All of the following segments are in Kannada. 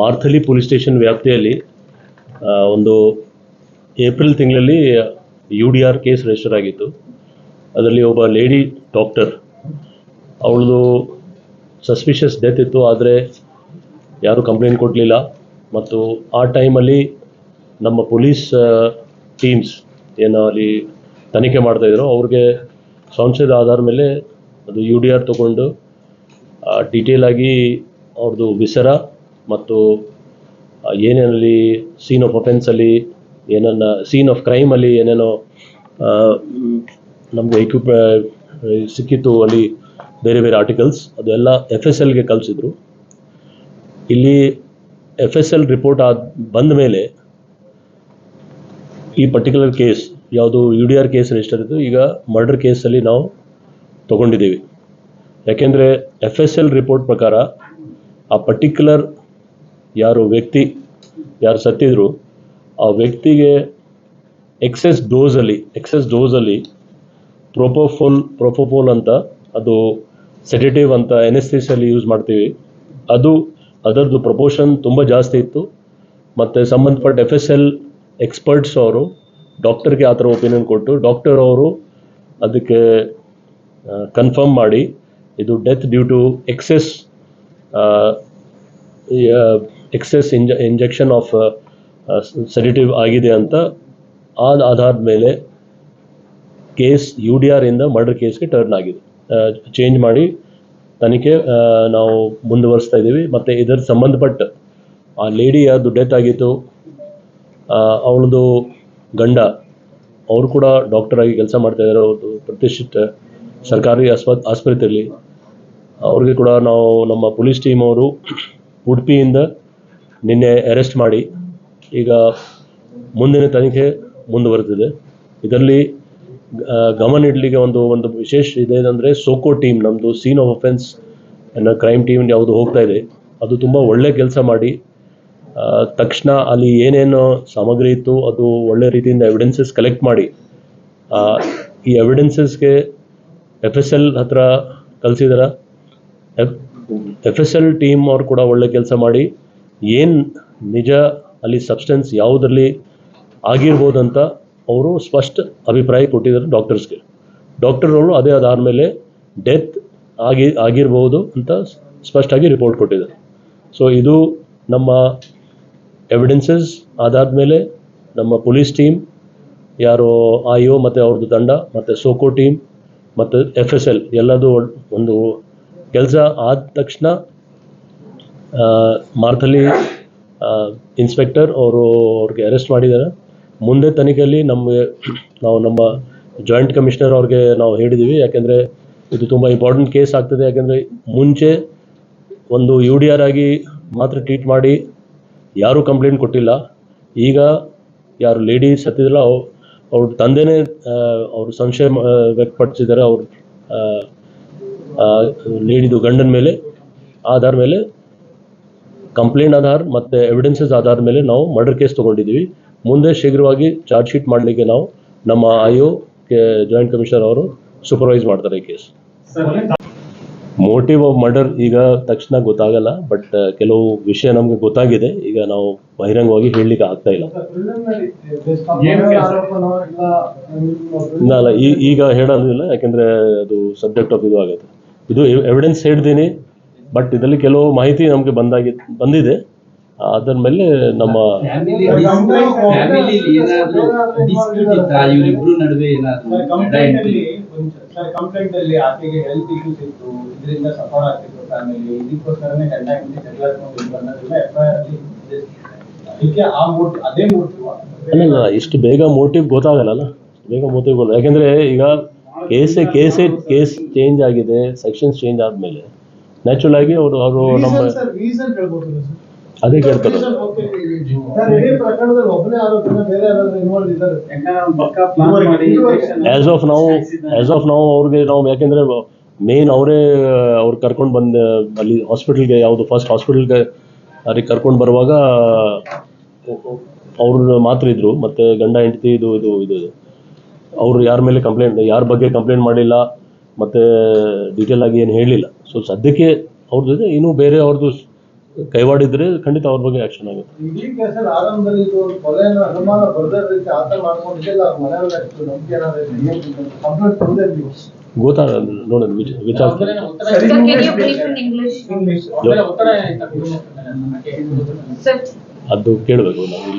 ಮಾರ್ಥಲಿ ಪೊಲೀಸ್ ಸ್ಟೇಷನ್ ವ್ಯಾಪ್ತಿಯಲ್ಲಿ ಒಂದು ಏಪ್ರಿಲ್ ತಿಂಗಳಲ್ಲಿ U D R case register ಆಗಿತ್ತು. ಅದರಲ್ಲಿ ಒಬ್ಬ ಲೇಡಿ ಡಾಕ್ಟರ್ ಅವಳದು ಸಸ್ಪಿಷಿಯಸ್ ಡೆತ್ ಇತ್ತು, ಆದರೆ ಯಾರೂ ಕಂಪ್ಲೇಂಟ್ ಕೊಡಲಿಲ್ಲ. ಮತ್ತು ಆ ಟೈಮಲ್ಲಿ ನಮ್ಮ ಪೊಲೀಸ್ ಟೀಮ್ಸ್ ಏನು ಅಲ್ಲಿ ತನಿಖೆ ಮಾಡ್ತಾಯಿದ್ರು ಅವ್ರಿಗೆ ಸಂಶಯದ ಆಧಾರ ಮೇಲೆ ಅದು ಯು ಡಿ ಆರ್ ತೊಗೊಂಡು ಡೀಟೇಲಾಗಿ ಅವ್ರದ್ದು ವಿಸರ ಮತ್ತು ಏನೇನಲ್ಲಿ ಸೀನ್ ಆಫ್ ಅಫೆನ್ಸಲ್ಲಿ ಏನನ್ನ ಸೀನ್ ಆಫ್ ಕ್ರೈಮಲ್ಲಿ ಏನೇನೋ ನಮಗೆ ಎಕ್ವಿಪ್ ಸಿಕ್ಕಿತ್ತು ಅಲ್ಲಿ ಬೇರೆ ಬೇರೆ ಆರ್ಟಿಕಲ್ಸ್ ಅದೆಲ್ಲ ಎಫ್ ಎಸ್ ಎಲ್ಗೆ ಕಳಿಸಿದ್ರು. ಇಲ್ಲಿ ಎಫ್ ಎಸ್ ಎಲ್ ರಿಪೋರ್ಟ್ ಆದ, ಬಂದ ಮೇಲೆ ಈ ಪರ್ಟಿಕ್ಯುಲರ್ ಕೇಸ್ ಯಾವುದು U D R case register ಇತ್ತು, ಈಗ ಮರ್ಡರ್ ಕೇಸಲ್ಲಿ ನಾವು ತಗೊಂಡಿದ್ದೀವಿ. ಯಾಕೆಂದರೆ ಎಫ್ ಎಸ್ ಎಲ್ ರಿಪೋರ್ಟ್ ಪ್ರಕಾರ ಆ ಪರ್ಟಿಕ್ಯುಲರ್ ಯಾರು ವ್ಯಕ್ತಿ, ಯಾರು ಸತ್ತಿದ್ರು, ಆ ವ್ಯಕ್ತಿಗೆ ಎಕ್ಸೆಸ್ ಡೋಸಲ್ಲಿ ಎಕ್ಸೆಸ್ ಡೋಸಲ್ಲಿ ಪ್ರೊಪೋಫೋಲ್ ಪ್ರೊಪೋಫೋಲ್ ಅಂತ, ಅದು ಸೆಡೆಟಿವ್ ಅಂತ ಎನೆಸ್ಥಿಸಲ್ಲಿ ಯೂಸ್ ಮಾಡ್ತೀವಿ. ಅದು, ಅದರದ್ದು ಪ್ರಪೋಷನ್ ತುಂಬ ಜಾಸ್ತಿ ಇತ್ತು. ಮತ್ತು ಸಂಬಂಧಪಟ್ಟ ಎಫ್ ಎಸ್ ಎಲ್ ಎಕ್ಸ್ಪರ್ಟ್ಸ್ ಅವರು ಡಾಕ್ಟರ್ಗೆ ಆ ಥರ ಒಪಿನಿಯನ್ ಕೊಟ್ಟು ಡಾಕ್ಟರ್ ಅವರು ಅದಕ್ಕೆ ಕನ್ಫರ್ಮ್ ಮಾಡಿ, ಇದು death due to excess excess ಇಂಜ injection of sedative ಆಗಿದೆ ಅಂತ ಆ ಆಧಾರದ ಮೇಲೆ ಕೇಸ್ ಯು ಡಿ ಆರ್ ಇಂದ ಮರ್ಡರ್ ಕೇಸ್ಗೆ ಟರ್ನ್ ಆಗಿದೆ. ಚೇಂಜ್ ಮಾಡಿ ತನಿಖೆ ನಾವು ಮುಂದುವರಿಸ್ತಾ ಇದ್ದೀವಿ. ಮತ್ತು ಇದರ ಸಂಬಂಧಪಟ್ಟ ಆ ಲೇಡಿ ಯಾರು ಡೆತ್ ಆಗಿತ್ತು. ಅವಳದು ಗಂಡ, ಅವರು ಕೂಡ ಡಾಕ್ಟರ್ ಆಗಿ ಕೆಲಸ ಮಾಡ್ತಾ ಇದ್ದಾರೆ. ಅವ್ರದ್ದು ಪ್ರತಿಷ್ಠಿತ ಸರ್ಕಾರಿ ಆಸ್ಪ, ಆಸ್ಪತ್ರೆಯಲ್ಲಿ. ಅವ್ರಿಗೆ ಕೂಡ ನಾವು ನಮ್ಮ ಪೊಲೀಸ್ ಟೀಮ್ ಅವರು ಉಡುಪಿಯಿಂದ ನಿನ್ನೆ ಅರೆಸ್ಟ್ ಮಾಡಿ ಈಗ ಮುಂದಿನ ತನಿಖೆ ಮುಂದುವರೆದಿದೆ. ಇದರಲ್ಲಿ ಗಮನ ಇಡಲಿಕ್ಕೆ ಒಂದು ಒಂದು ವಿಶೇಷ ಇದೆ ಏನಂದರೆ ಸೋಕೋ ಟೀಮ್ ನಮ್ಮದು ಸೀನ್ ಆಫ್ ಅಫೆನ್ಸ್ ಅನ್ನೋ ಕ್ರೈಮ್ ಟೀಮ್ ಯಾವುದು ಹೋಗ್ತಾ ಇದೆ. ಅದು ತುಂಬ ಒಳ್ಳೆ ಕೆಲಸ ಮಾಡಿ ತಕ್ಷಣ ಅಲ್ಲಿ ಏನೇನು ಸಾಮಗ್ರಿ ಇತ್ತು, ಅದು ಒಳ್ಳೆ ರೀತಿಯಿಂದ ಎವಿಡೆನ್ಸಸ್ ಕಲೆಕ್ಟ್ ಮಾಡಿ ಈ ಎವಿಡೆನ್ಸಸ್ಗೆ ಎಫ್ ಎಸ್ ಎಲ್ ಹತ್ರ ಕಲಿಸಿದಾರ F F S L team ಅವ್ರು ಕೂಡ ಒಳ್ಳೆ ಕೆಲಸ ಮಾಡಿ ಏನು ನಿಜ, ಅಲ್ಲಿ ಸಬ್ಸ್ಟೆನ್ಸ್ ಯಾವುದರಲ್ಲಿ ಆಗಿರ್ಬೋದಂತ ಅವರು ಸ್ಪಷ್ಟ ಅಭಿಪ್ರಾಯ ಕೊಟ್ಟಿದ್ದಾರೆ ಡಾಕ್ಟರ್ಸ್ಗೆ ಡಾಕ್ಟರ್ ಅವರು ಅದೇ ಅದಾದಮೇಲೆ ಡೆತ್ ಆಗಿ, ಆಗಿರ್ಬೋದು ಅಂತ ಸ್ಪಷ್ಟವಾಗಿ ರಿಪೋರ್ಟ್ ಕೊಟ್ಟಿದ್ದಾರೆ. ಸೊ ಇದು ನಮ್ಮ ಎವಿಡೆನ್ಸಸ್ ಅದಾದಮೇಲೆ ನಮ್ಮ ಪೊಲೀಸ್ ಟೀಮ್ ಯಾರು ಐ ಒ ಮತ್ತು ಅವ್ರದ್ದು ತಂಡ, ಮತ್ತು ಸೋಕೋ ಟೀಮ್ ಮತ್ತು ಎಫ್ ಎಸ್ ಎಲ್ ಎಲ್ಲದೂ ಒಂದು ಕೆಲಸ ಆದ ತಕ್ಷಣ ಮಾರ್ಥಲಿ ಇನ್ಸ್ಪೆಕ್ಟರ್ ಅವರು ಅವ್ರಿಗೆ ಅರೆಸ್ಟ್ ಮಾಡಿದ್ದಾರೆ. ಮುಂದೆ ತನಿಖೆಯಲ್ಲಿ ನಮಗೆ, ನಾವು ನಮ್ಮ ಜಾಯಿಂಟ್ ಕಮಿಷನರ್ ಅವ್ರಿಗೆ ನಾವು ಹೇಳಿದ್ದೀವಿ ಯಾಕೆಂದರೆ ಇದು ತುಂಬ ಇಂಪಾರ್ಟೆಂಟ್ ಕೇಸ್ ಆಗ್ತದೆ. ಯಾಕೆಂದರೆ ಮುಂಚೆ ಒಂದು ಯು ಡಿ ಆರ್ ಆಗಿ ಮಾತ್ರ ಟ್ರೀಟ್ ಮಾಡಿ ಯಾರೂ ಕಂಪ್ಲೇಂಟ್ ಕೊಟ್ಟಿಲ್ಲ. ಈಗ ಯಾರು ಲೇಡಿ ಸತ್ತಿದ್ರಲ್ಲ ಅವ್ರು ತಂದೆನೇ ಅವರು ಸಂಶಯ ವ್ಯಕ್ತಪಡಿಸಿದ್ದಾರೆ. ಅವ್ರ ಲೇಡಿದು ಗಂಡನ ಮೇಲೆ, ಆಧಾರ ಮೇಲೆ ಕಂಪ್ಲೇಂಟ್ ಆಧಾರ ಮತ್ತು ಎವಿಡೆನ್ಸಸ್ ಆಧಾರದ ಮೇಲೆ ನಾವು ಮರ್ಡರ್ ಕೇಸ್ ತೊಗೊಂಡಿದ್ದೀವಿ. ಮುಂದೆ ಶೀಘ್ರವಾಗಿ ಚಾರ್ಜ್ ಶೀಟ್ ಮಾಡಲಿಕ್ಕೆ ನಾವು ನಮ್ಮ ಆಯೋ ಜಾಯಿಂಟ್ ಕಮಿಷನರ್ ಅವರು ಸೂಪರ್ವೈಸ್ ಮಾಡ್ತಾರೆ ಈ ಕೇಸ್ ಮೋಟಿವ್ ಆಫ್ ಮರ್ಡರ್ ಈಗ ತಕ್ಷಣ ಗೊತ್ತಾಗಲ್ಲ ಬಟ್ ಕೆಲವು ವಿಷಯ ನಮಗೆ ಗೊತ್ತಾಗಿದೆ. ಈಗ ನಾವು ಬಹಿರಂಗವಾಗಿ ಹೇಳಲಿಕ್ಕೆ ಆಗ್ತಾ ಇಲ್ಲ. ಅಲ್ಲ ಈಗ ಹೇಳೋದಿಲ್ಲ, ಯಾಕೆಂದ್ರೆ ಅದು ಸಬ್ಜೆಕ್ಟ್ ಆಫ್ ಇದು ಆಗುತ್ತೆ. ಇದು ಎವಿಡೆನ್ಸ್ ಹೇಳ್ತೀನಿ. ಬಟ್ ಇದರಲ್ಲಿ ಕೆಲವು ಮಾಹಿತಿ ನಮಗೆ ಬಂದಾಗಿ ಬಂದಿದೆ. ಅದರ ಮೇಲೆ ನಮ್ಮ ಫ್ಯಾಮಿಲಿ ಏನಾದ್ರು ಡಿಸ್ಪ್ಯೂಟ್ ಇತ್ತಾ? ಇವರಿಬ್ರು ನಡುವೆ ಏನಾದ್ರು ಸರ್ ಕಂಪ್ಲೇಂಟ್ ಅಲ್ಲಿ ಇಷ್ಟು ಬೇಗ ಮೋಟಿವ್ ಗೊತ್ತಾಗಲ್ಲ ಬೇಗ ಮೋಟಿವ್ ಗೊತ್ತಾಗ ಯಾಕೆಂದ್ರೆ ಈಗ ಕೇಸೇ ಕೇಸೇ ಕೇಸ್ ಚೇಂಜ್ ಆಗಿದೆ ಸೆಕ್ಷನ್ಸ್ ಚೇಂಜ್ ಆದಮೇಲೆ. ನ್ಯಾಚುರಲ್ ಆಗಿ ಅವರು ಅವರು ನಮ್ಮ ಸರ್ ರೀಸನ್ ಹೇಳ್ಬೋದು ಸರ್ ಅದೇ ಕೇಳ್ತಾರೆ. ಆಸ್ ಆಫ್ ನಾವು ಆಸ್ ಆಫ್ ನಾವು ಅವ್ರಿಗೆ ನಾವು ಯಾಕೆಂದ್ರೆ ಮೇನ್ ಅವರೇ ಅವ್ರು ಕರ್ಕೊಂಡು ಬಂದ ಅಲ್ಲಿ ಹಾಸ್ಪಿಟಲ್ಗೆ ಯಾವುದು ಫಸ್ಟ್ ಹಾಸ್ಪಿಟಲ್ಗೆ ಅವ್ರಿಗೆ ಕರ್ಕೊಂಡು ಬರುವಾಗ ಅವ್ರ ಮಾತ್ರ ಇದ್ದರು ಮತ್ತೆ ಗಂಡ ಹೆಂಡತಿ ಇದು ಇದು ಇದು. ಅವರು ಯಾರ ಮೇಲೆ ಕಂಪ್ಲೇಂಟ್ ಯಾರ ಬಗ್ಗೆ ಕಂಪ್ಲೇಂಟ್ ಮಾಡಿಲ್ಲ. ಮತ್ತು ಡೀಟೇಲ್ ಆಗಿ ಏನು ಹೇಳಿಲ್ಲ. ಸೊ ಸದ್ಯಕ್ಕೆ ಅವ್ರದ್ದು ಇದೆ ಇನ್ನೂ ಬೇರೆ ಅವ್ರದ್ದು ಕೈವಾಡಿದ್ರೆ ಖಂಡಿತ ಅವ್ರ ಬಗ್ಗೆ ಆಕ್ಷನ್ ಆಗುತ್ತೆ. ಅವ್ರ ಗೊತ್ತಾಗ ನೋಡೋಣ ವಿಚ- ವಿಚಾರ ಅದು ಕೇಳಬೇಕು ನಾವು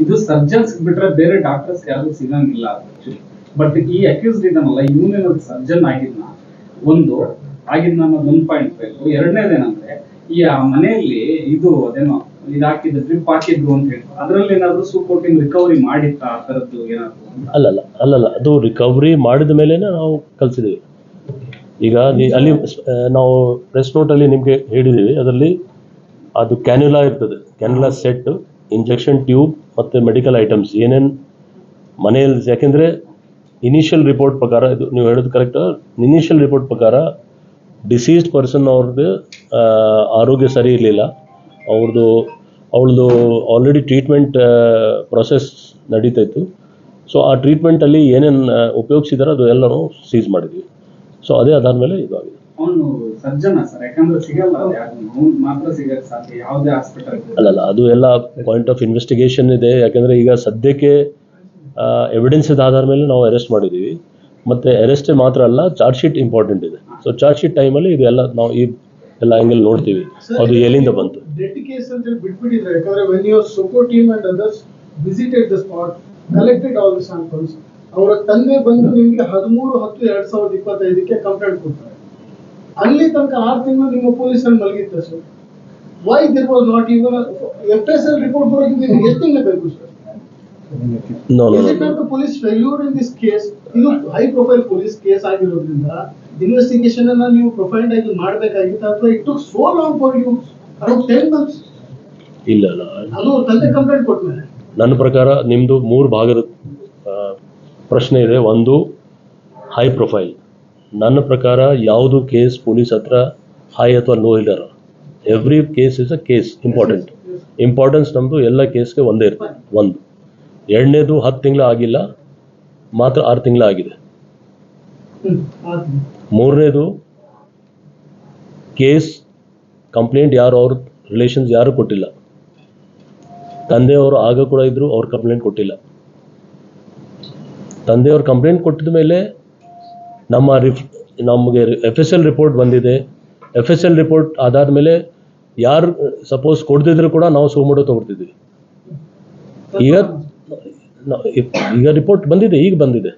ಇದು ಸರ್ಜನ್ಸ್ ಬಿಟ್ರೆ ಬೇರೆ ಡಾಕ್ಟರ್ಸ್ ಯಾರು ಸಿಗಂಗಿಲ್ಲ ಬಟ್ ಈ ಅಕ್ಯೂಸ್ಡ್ ಇದನ್ನಲ್ಲ ಇವನೇನೋ ಸರ್ಜನ್ ಆಗಿದ್ನ, ಒಂದು ಆಗಿದ್ನ ಅನ್ನೋದು ಒಂದು ಪಾಯಿಂಟ್ ಬೇಕು. ಎರಡನೇದೇನಂದ್ರೆ, ಈ ಆ ಮನೆಯಲ್ಲಿ ಇದು ಅದೇನೋ ಇದಾಕಿದ್ದು ಡ್ರಿಪ್ ಹಾಕಿದ್ರು ಅಂತ ಹೇಳಿ ಅದರಲ್ಲಿ ಏನಾದ್ರು ಸೂಪೋರ್ಟಿಂಗ್ ರಿಕವರಿ ಮಾಡಿತ್ತ, ಆ ತರದ್ದು ಏನಾದ್ರು ಅಲ್ಲಲ್ಲ ಅಲ್ಲಲ್ಲ, ಅದು ರಿಕವರಿ ಮಾಡಿದ ಮೇಲೆ ನಾವು ಕಲಿಸಿದ್ದೀವಿ ಈಗ ಅಲ್ಲಿ ನಾವು ಪ್ರೆಸ್ ನೋಟಲ್ಲಿ ನಿಮಗೆ ಹೇಳಿದ್ದೀವಿ ಅದರಲ್ಲಿ ಅದು ಕ್ಯಾನ್ಯುಲಾ ಇರ್ತದೆ. ಕ್ಯಾನ್ಯುಲಾ ಸೆಟ್ ಇಂಜೆಕ್ಷನ್ ಟ್ಯೂಬ್ ಮತ್ತು ಮೆಡಿಕಲ್ ಐಟಮ್ಸ್ ಏನೇನು ಮನೆಯಲ್ಲಿ, ಯಾಕೆಂದರೆ ಇನಿಷಿಯಲ್ ರಿಪೋರ್ಟ್ ಪ್ರಕಾರ ಇದು ನೀವು ಹೇಳೋದು ಕರೆಕ್ಟ್ ಇನಿಷಿಯಲ್ ರಿಪೋರ್ಟ್ ಪ್ರಕಾರ ಡಿಸೀಸ್ಡ್ ಪರ್ಸನ್ ಅವ್ರದ್ದು ಆರೋಗ್ಯ ಸರಿ ಇರಲಿಲ್ಲ. ಅವ್ರದ್ದು ಅವಳದು ಆಲ್ರೆಡಿ ಟ್ರೀಟ್ಮೆಂಟ್ ಪ್ರೊಸೆಸ್ ನಡೀತಾ ಇತ್ತು ಸೊ ಆ ಟ್ರೀಟ್ಮೆಂಟಲ್ಲಿ ಏನೇನು ಉಪಯೋಗಿಸಿದಾರೋ ಅದು ಎಲ್ಲನೂ ಸೀಸ್ ಮಾಡಿದ್ವಿ. ಸೊ ಅದೇ ಅದಾದಮೇಲೆ ಇದಾಗಿದೆ. ಇದು ಸರ್ಜನ್ ಸರ್ ಯಾಕಂದ್ರೆ ಸಿಗಲ್ಲ ಅದು ಮಾತ್ರ ಸಿಗಕ್ಕೆ ಸಾಧ್ಯ ಯಾವುದೇ ಹಾಸ್ಪಿಟಲ್ ಅಲ್ಲಲ್ಲ ಅದು ಎಲ್ಲ ಪಾಯಿಂಟ್ ಆಫ್ ಇನ್ವೆಸ್ಟಿಗೇಷನ್ ಇದೆ. ಯಾಕಂದ್ರೆ ಈಗ ಸದ್ಯಕ್ಕೆ ಎವಿಡೆನ್ಸ್ ಆಧಾರ ಮೇಲೆ ನಾವು ಅರೆಸ್ಟ್ ಮಾಡಿದ್ದೀವಿ ಮತ್ತು ಅರೆಸ್ಟ್ ಮಾತ್ರ ಅಲ್ಲ ಚಾರ್ಜ್ ಶೀಟ್ ಇಂಪಾರ್ಟೆಂಟ್ ಇದೆ. ಸೊ ಚಾರ್ಜ್ ಶೀಟ್ ಟೈಮಲ್ಲಿ ಇದೆಲ್ಲ ನಾವು ಈ ಎಲ್ಲ ಆ್ಯಂಗಲ್ ನೋಡ್ತೀವಿ. ಅದು ಎಲ್ಲಿಂದ ಬಂತು? ಡೆಡ್ ಕೇಸ್ ಅಂತ ಹೇಳಿ ಬಿಟ್ಬಿಟ್ಟಿದ್ರೆ ಯಾಕಂದ್ರೆ when your SOCO team and others visited the spot collected all the samples ಅವರ ತಂದೆ ಬಂದು ನಿಮಗೆ ಹದಿಮೂರು ಹತ್ತು ಎರಡ್ ಸಾವಿರದ ಇಪ್ಪತ್ತೈದಕ್ಕೆ ಕಂಪ್ಲೇಂಟ್ ಕೊಡ್ತಾರೆ ಅಲ್ಲಿ ತನಕ ಆರು ತಿಂಗಳು ನಿಮ್ಮ ಪೊಲೀಸಲ್ಲಿ ಮಲಗಿತ್ತು sir why there was not even F S L report ಬರೋದು ನಿಮ್ಗೆ ಎಷ್ಟು ತಿಂಗಳು ಬೇಕು sir no no failure in this case? ಇದು ಹೈ ಪ್ರೊಫೈಲ್ ಪೊಲೀಸ್ ಕೇಸ್ ಆಗಿರೋದ್ರಿಂದ ಇನ್ವೆಸ್ಟಿಗೇಷನ್ ಅನ್ನ ನೀವು ಪ್ರೊಫೈಲ್ಡ್ ಆಗಿ ಮಾಡಬೇಕಾಗಿತ್ತು ಅಥವಾ it took so long for you around ten months ಇಲ್ಲ ಇಲ್ಲ. ಅದು ತಂದೆ ಕಂಪ್ಲೇಂಟ್ ಕೊಟ್ಮೇಲೆ ನನ್ನ ಪ್ರಕಾರ ನಿಮ್ಮದು ಮೂರು ಭಾಗದ ಪ್ರಶ್ನೆ ಇದೆ. ಒಂದು ಹೈ ಪ್ರೊಫೈಲ್ ನನ್ನ ಪ್ರಕಾರ ಯಾವುದು ಕೇಸ್ ಪೊಲೀಸ್ ಹತ್ರ ಹೈ ಅಥವಾ low ಇಲ್ಲರ every case is a case important importance ನಮ್ಮದು ಎಲ್ಲ ಕೇಸ್ಗೆ ಒಂದೇ ಇರ್ತದೆ ಒಂದು. ಎರಡನೇದು ಹತ್ತು ತಿಂಗಳು ಆಗಿಲ್ಲ, ಮಾತ್ರ ಆರು ತಿಂಗಳು ಆಗಿದೆ. ಮೂರನೇದು, ಕೇಸ್, ಕಂಪ್ಲೇಂಟ್ ಯಾರು, ಅವ್ರ ರಿಲೇಷನ್ಸ್ ಯಾರು ಕೊಟ್ಟಿಲ್ಲ. ತಂದೆಯವರು ಆಗ ಕೂಡ ಇದ್ರು, ಅವ್ರ ಕಂಪ್ಲೇಂಟ್ ಕೊಟ್ಟಿಲ್ಲ. ತಂದೆಯವ್ರ ಕಂಪ್ಲೇಂಟ್ ಕೊಟ್ಟಿದ ಮೇಲೆ ನಮ್ಮ ರಿಫ್, ನಮಗೆ ಎಫ್ ಎಸ್ ಎಲ್ ರಿಪೋರ್ಟ್ ಬಂದಿದೆ. ಎಫ್ ಎಸ್ ಎಲ್ ರಿಪೋರ್ಟ್ ಅದಾದ ಮೇಲೆ ಯಾರು ಸಪೋಸ್ ಕೊಡ್ದಿದ್ರು ಕೂಡ ನಾವು ಸೋಮೋಟೋ ತಗೊಡ್ತಿದ್ವಿ ಈಗ ನ- ಈಗ ರಿಪೋರ್ಟ್ ಬಂದಿದೆ ಈಗ ಬಂದಿದೆ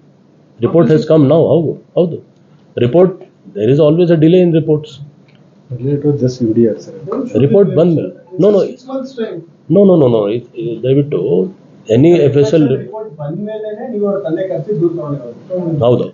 ರಿಪೋರ್ಟ್ ಹೆಸ್ ಕಮ್ ನಾವು ಹೌದು ಹೌದು report there is always a delay in reports Earlier it was just UDR, sir. Report ಬಂದ್ಮೇಲೆ no no six months time no no no no ದಯವಿಟ್ಟು any F S L report ಬಂದ್ಮೇಲೆ ನೀವು ಅವ್ರ ತಂದೆ ಕರೆಸಿ ದೂರ ತಗೊಂಡಿರೋದು ಹೌದು